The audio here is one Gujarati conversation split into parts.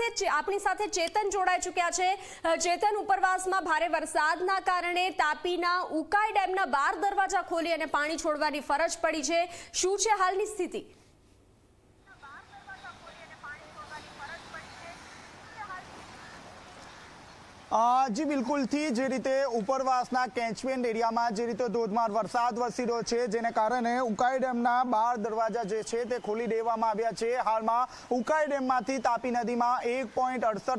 સાથે આપણી સાથે ચેતન જોડાઈ ચૂક્યા છે. ચેતન, ઉપરવાસમાં ભારે વરસાદના કારણે તાપીના ઉકાઈ ડેમના બાર દરવાજા ખોલી અને પાણી છોડવાની ફરજ પડી છે. શું છે હાલની સ્થિતિ? જી બિલકુલથી જે રીતે ઉપરવાસના કેચમેન્ટ એરિયામાં જે રીતે ધોધમાર વરસાદ વરસી રહ્યો છે, જેને કારણે ઉકાઈ ડેમના બાર દરવાજા જે છે તે ખોલી દેવામાં આવ્યા છે. હાલમાં ઉકાઈ ડેમમાંથી તાપી નદીમાં એક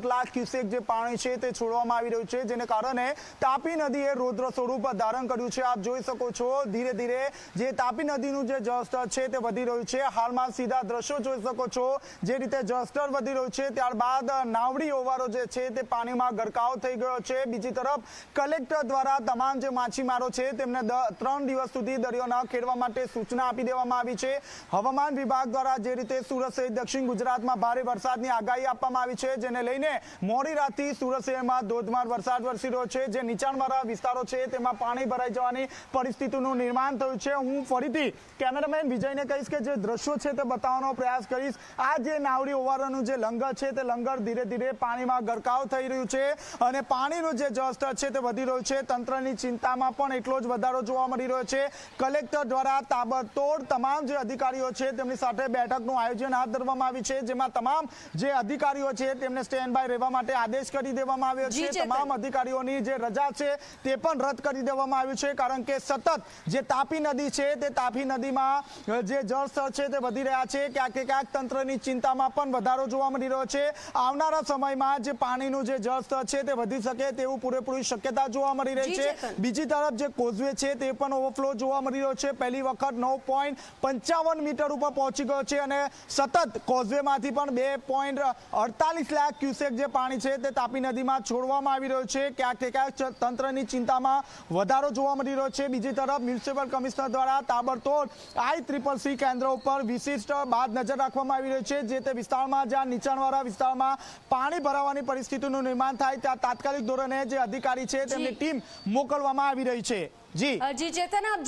લાખ ક્યુસેક જે પાણી છે તે છોડવામાં આવી રહ્યું છે, જેને કારણે તાપી નદીએ રૌદ્ર સ્વરૂપ ધારણ કર્યું છે. આપ જોઈ શકો છો, ધીરે ધીરે જે તાપી નદીનું જે જળસ્તર છે તે વધી રહ્યું છે. હાલમાં સીધા દ્રશ્યો જોઈ શકો છો, જે રીતે જળસ્તર વધી રહ્યું છે. ત્યારબાદ નાવડી ઓવારો જે છે તે પાણીમાં ગરકાવ થઈ ગયો છે. બીજી તરફ, કલેક્ટર દ્વારા તમામ જે માછીમારો છે, તેમને ત્રણ દિવસ સુધી દરિયો ન ખેડવા માટે સૂચના આપી દેવામાં આવી છે. હવામાન વિભાગ દ્વારા જે રીતે સુરત સહિત દક્ષિણ ગુજરાતમાં ભારે વરસાદની આગાહી આપવામાં આવી છે, જેને લઈને મોડી રાતથી સુરત શહેરમાં ધોધમાર વરસાદ વરસી રહ્યો છે. જે નીચાણવાળા વિસ્તારો છે, તેમાં પાણી ભરાઈ જવાની પરિસ્થિતિનું નિર્માણ થયું છે. હું ફરીથી કેમેરામેન વિજયને કહીશ કે જે દ્રશ્યો છે, તે બતાવવાનો પ્રયાસ કરીશ. આ જે નાવડી ઓવારોનું જે લંગર છે, તે લંગર ધીરે ધીરે પાણીમાં ગરકાવ થઈ રહ્યું છે. અને પાણીનું જે જળસ્તર છે તે વધી રહ્યું છે. તંત્રની ચિંતામાં પણ એટલો જ વધારો જોવા મળી રહ્યો છે. કલેક્ટર દ્વારા તાબડતોડ તમામ જે અધિકારીઓ છે તેમની સાથે બેઠકનું આયોજન હાથ ધરવામાં આવ્યું છે જેમાં તમામ જે અધિકારીઓ છે તેમને સ્ટેન્ડ બાય રહેવા માટે આદેશ કરી દેવામાં આવ્યો છે. તમામ અધિકારીઓની જે રજા છે તે પણ રદ કરી દેવામાં આવ્યું છે કારણ કે સતત જે તાપી નદી છે તે તાપી નદીમાં જે જળસ્તર છે તે વધી રહ્યા છે. ક્યાંક ક્યાંક તંત્રની ચિંતામાં પણ વધારો જોવા મળી રહ્યો છે. આવનારા સમયમાં જે પાણીનું જે જળસ્તર છે તે વધી શકે તેવું પૂરેપૂરી શક્યતા જોવા મળી રહી છે. બીજી તરફ જે કોઝવે છે તે પણ ઓવરફ્લો જોવા મળી રહ્યો છે. પહેલી વખત નવ પોઈન્ટ પંચાવન મીટર ઉપર પહોંચી ગયો છે અને સતત કોઝવેમાંથી પણ બે પોઈન્ટ અડતાલીસ લાખ ક્યુસેક જે પાણી છે તે તાપી નદીમાં છોડવામાં આવી રહ્યું છે. ક્યાંક ક્યાંક તંત્રની ચિંતામાં વધારો જોવા મળી રહ્યો છે. બીજી તરફ મ્યુનિસિપલ કમિશનર દ્વારા તાબડતોડ આઈ ત્રિપલ સી કેન્દ્ર ઉપર વિશિષ્ટ બાદ નજર રાખવામાં આવી રહી છે જે તે વિસ્તારમાં જ્યાં નીચાણવાળા વિસ્તારમાં પાણી ભરાવાની પરિસ્થિતિનું નિર્માણ થાય ત્યાં તાત્કાલિક ધોરણે જે અધિકારી છે તેમની ટીમ મોકલવામાં આવી રહી છે. જી. જી ચેતન આપ